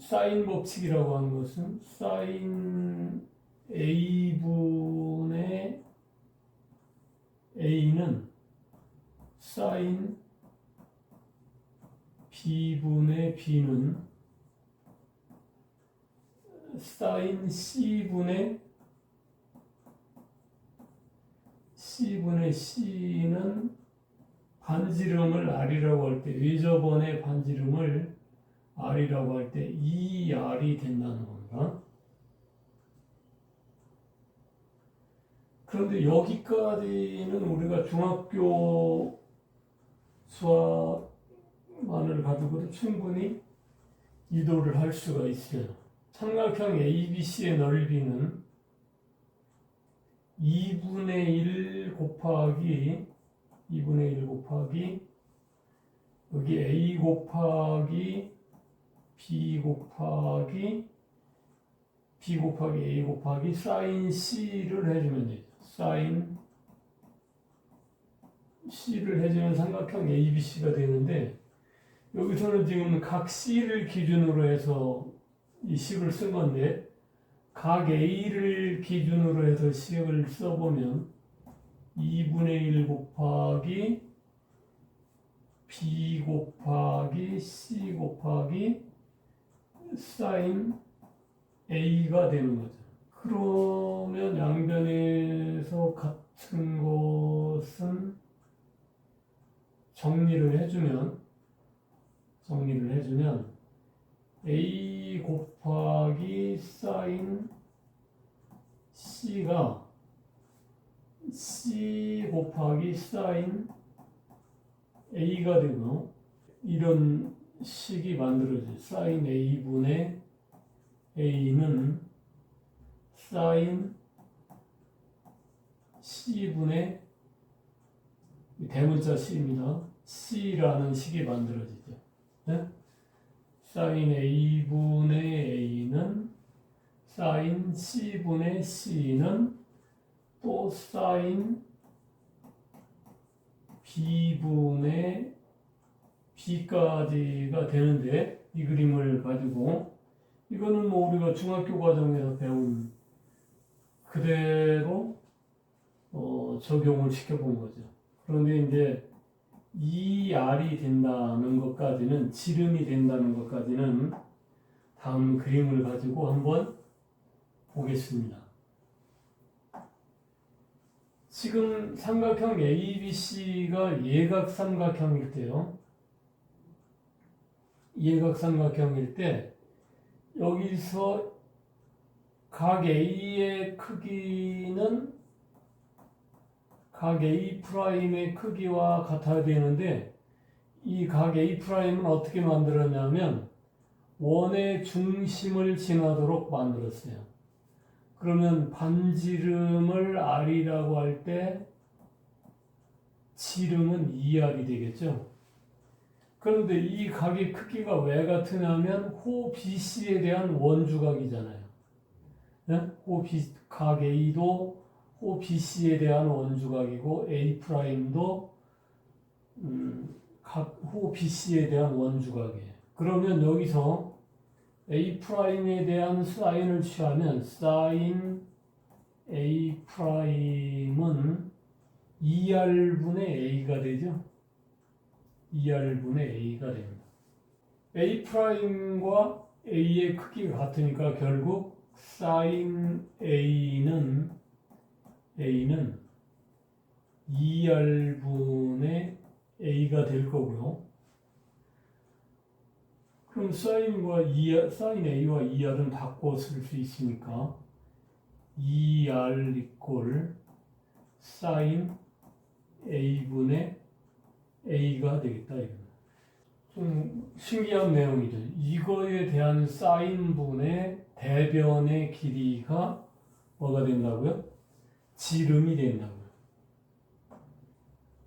사인 법칙이라고 하는 것은 사인 a분의 a는 사인 b분의 b는 사인 c분의 c분의 c는 반지름을 r이라고 할 때 외접원의 반지름을 r이라고 할때 2r이 된다는 겁니다. 그런데 여기까지는 우리가 중학교 수학만을 가지고도 충분히 이도를 할 수가 있어요. 삼각형 ABC의 넓이는 2분의 1 곱하기 2분의 1 곱하기 여기 A 곱하기 B 곱하기 B 곱하기 A 곱하기 사인 C를 해주면 되죠. 사인 C를 해주면 삼각형 ABC가 되는데 여기서는 지금 각 C를 기준으로 해서 이 식을 쓴 건데 각 A를 기준으로 해서 식을 써보면 2분의 1 곱하기 B 곱하기 C 곱하기 사인 A가 되는 거죠. 그러면 양변에서 같은 것은 정리를 해주면 정리를 해주면 A 곱하기 사인 C가 C 곱하기 사인 A가 되고 이런 식이 만들어져요. 사인 A분의 A는 사인 C분의 대문자 C입니다. C라는 식이 만들어지죠. 네? 사인 A분의 A는 사인 C분의 C는 또 사인 B분의 B까지가 되는데 이 그림을 가지고 이거는 뭐 우리가 중학교 과정에서 배운 그대로 어, 적용을 시켜본 거죠. 그런데 이제 이 R이 된다는 것까지는 지름이 된다는 것까지는 다음 그림을 가지고 한번 보겠습니다. 지금 삼각형 ABC가 예각 삼각형일 때요. 예각 삼각형일 때 여기서 각 A의 크기는 각 A 프라임의 크기와 같아야 되는데 이 각 A 프라임은 어떻게 만들었냐면 원의 중심을 지나도록 만들었어요. 그러면 반지름을 R이라고 할 때 지름은 2R이 되겠죠. 그런데 이 각의 크기가 왜 같으냐면 호 BC에 대한 원주각이잖아요. 네? 호 B, 각 A도 호 BC에 대한 원주각이고 A 프라임도 음, 각호 BC에 대한 원주각이에요. 그러면 여기서 A 프라임에 대한 사인을 취하면 사인 A 프라임은 2R분의 A가 되죠. 2R분의 A가 됩니다. A 프라임과 A의 크기가 같으니까 결국 사인 A는 A는 2R분의 A가 될 거고요. 그럼 사인과 2R, 사인 A와 2R은 바꿔 쓸 수 있으니까 2R 이꼴 사인 A분의 A가 되겠다. 이거. 좀 신기한 내용이죠. 이거에 대한 사인분의 대변의 길이가 뭐가 된다고요? 지름이 된다고요.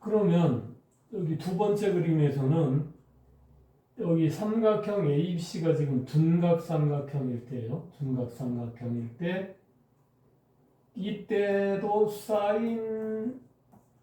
그러면 여기 두 번째 그림에서는 여기 삼각형 ABC가 지금 둔각 삼각형일 때예요. 둔각 삼각형일 때 이때도 사인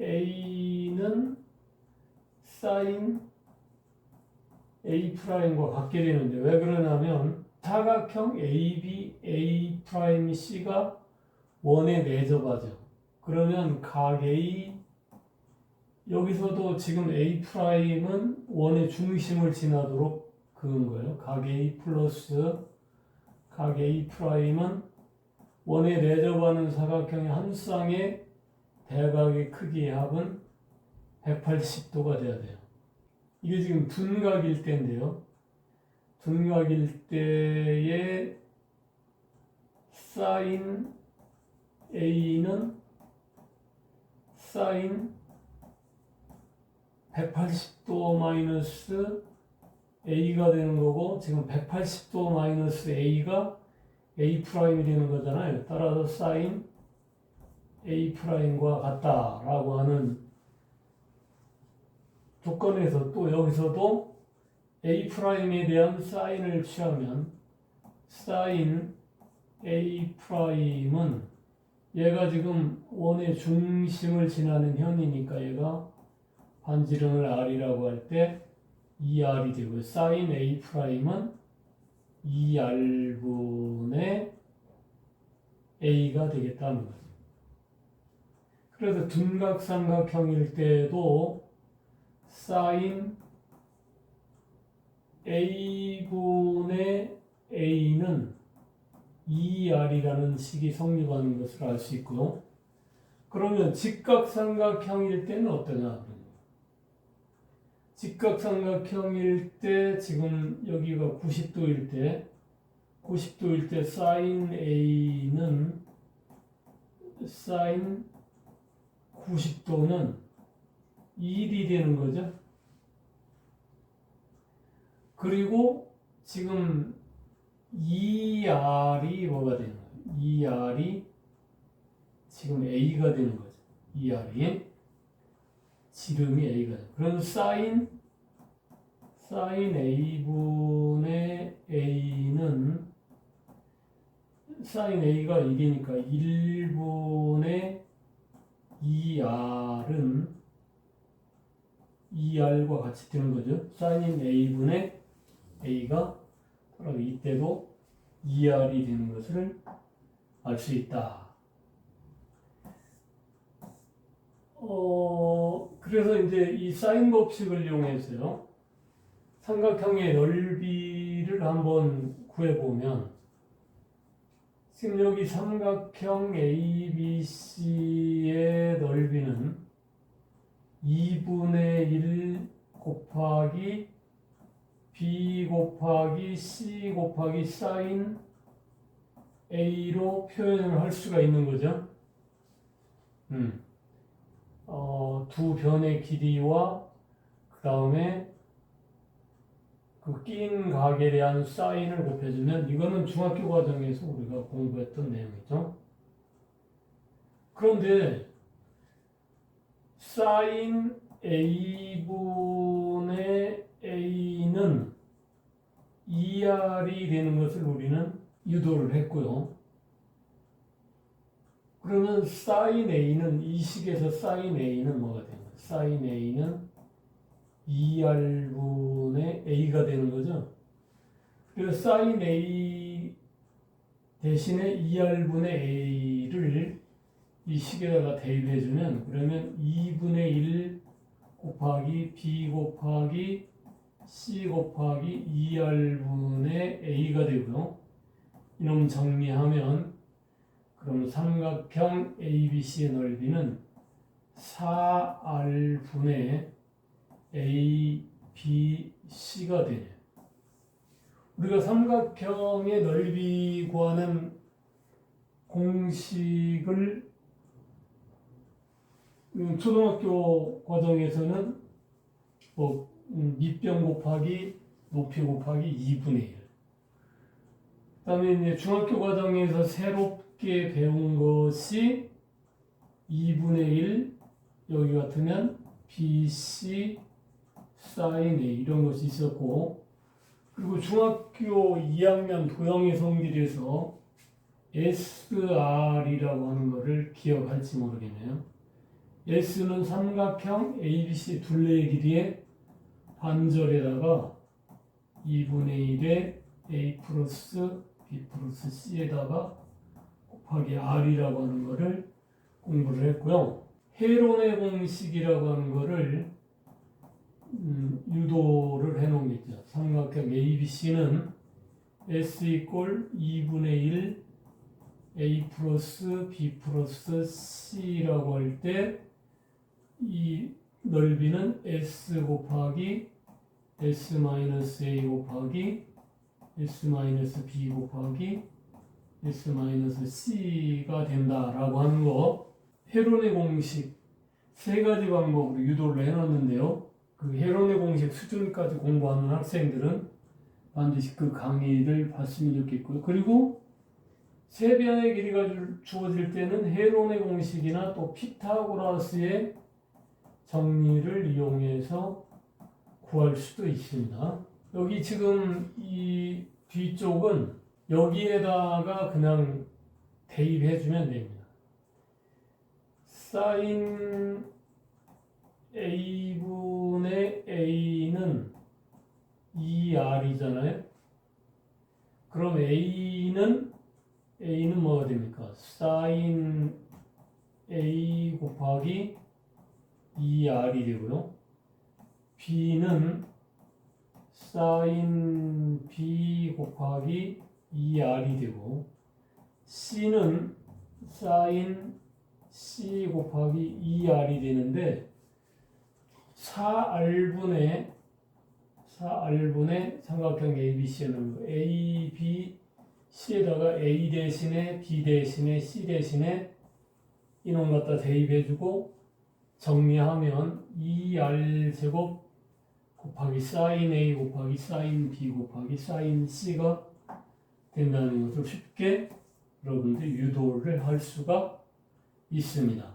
A는 사인 A 프라임과 같게 되는데 왜 그러냐면 사각형 AB A 프라임 C가 원에 내접하죠. 그러면 각 A 여기서도 지금 A 프라임은 원의 중심을 지나도록 그은 거예요. 각 A 플러스 각 A 프라임은 원에 내접하는 사각형의 한 쌍의 대각의 크기의 합은 180도가 돼야 돼요. 이게 지금 둔각일 때인데요. 둔각일 때의 사인 A는 사인 180도 마이너스 A가 되는 거고 지금 180도 마이너스 A가 A 프라임이 되는 거잖아요. 따라서 사인 A 프라임과 같다라고 하는 조건에서 또 여기서도 A 프라임에 대한 사인을 취하면 사인 A 프라임은 얘가 지금 원의 중심을 지나는 현이니까 얘가 반지름을 R이라고 할 때 2R이 되고 사인 A 프라임은 2R분의 A가 되겠다는 거죠. 그래서 둔각삼각형일 때도 사인 A분의 A는 2R이라는 식이 성립하는 것을 알 수 있고요. 그러면 직각삼각형일 때는 어떠냐? 직각삼각형일 때 지금 여기가 90도일 때 90도일 때 사인 A는 사인 90도는 1이 되는 거죠. 그리고 지금 2R이 뭐가 되는 거예요? 2R이 지금 A가 되는 거죠. 2R이 지름이 A가 돼요. 그럼 사인 사인 A분의 A는 사인 A가 1이니까 1분의 2R은 2R과 같이 되는 거죠. 사인 A분의 A가 바로 이때도 2R이 되는 것을 알 수 있다. 어, 그래서 이제 이 사인 법칙을 이용해서요. 삼각형의 넓이를 한번 구해보면 지금 여기 삼각형 ABC의 넓이는 2분의 1 곱하기 B 곱하기 C 곱하기 사인 A로 표현을 할 수가 있는 거죠. 음. 어, 두 변의 길이와 그 다음에 그 낀 각에 대한 사인을 곱해주면 이거는 중학교 과정에서 우리가 공부했던 내용이죠. 그런데 사인 A분의 A는 2R이 되는 것을 우리는 유도를 했고요. 그러면 사인 A는 이 식에서 사인 A는 뭐가 되는 거예요? 사인 A는 2R분의 A가 되는 거죠. 그래서 사인 A 대신에 2R분의 A를 이 식에다가 대입해주면 그러면 2분의 1 곱하기 B 곱하기 C 곱하기 2R분의 A가 되고요. 이놈 정리하면 그럼 삼각형 ABC의 넓이는 4R분의 A, B, C가 되네요. 우리가 삼각형의 넓이 구하는 공식을 음, 초등학교 과정에서는 뭐 음, 밑변 곱하기 높이 곱하기 2분의 1. 그 다음에 이제 중학교 과정에서 새롭게 배운 것이 2분의 1 여기 같으면 BC 사인 A 이런 것이 있었고 그리고 중학교 2학년 도형의 성질에서 SR이라고 하는 것을 기억할지 모르겠네요. S는 삼각형 ABC 둘레의 길이의 반절에다가 2분의 1에 a 플러스 b 플러스 c에다가 곱하기 r이라고 하는 거를 공부를 했고요. 해론의 공식이라고 하는 거를 음, 유도를 해놓은 게 있죠. 삼각형 ABC는 S 이꼴 2분의 1 A 플러스 B 플러스 C라고 할 때 이 넓이는 S 곱하기 S 마이너스 A 곱하기 S 마이너스 B 곱하기 S 마이너스 C가 된다라고 하는 거 헤론의 공식 세 가지 방법으로 유도를 해놨는데요. 그 헤론의 공식 수준까지 공부하는 학생들은 반드시 그 강의를 봤으면 좋겠고요. 그리고 세 변의 길이가 주- 주어질 때는 헤론의 공식이나 또 피타고라스의 정리를 이용해서 구할 수도 있습니다. 여기 지금 이 뒤쪽은 여기에다가 그냥 대입해 주면 됩니다. 사인 a분의 a는 2r이잖아요. 그럼 a는 a는 뭐가 됩니까? 사인 a 곱하기 2r이 되고요. b는 사인 b 곱하기 2r이 되고 c는 사인 c 곱하기 2r이 되는데 4r분의 4r분의 삼각형 ABC는 A, B, C에다가 A 대신에 B 대신에 C 대신에 이놈 갖다 대입해주고 정리하면 2R 제곱 곱하기 사인 A 곱하기 사인 B 곱하기 사인 C가 된다는 것을 쉽게 여러분들 유도를 할 수가 있습니다.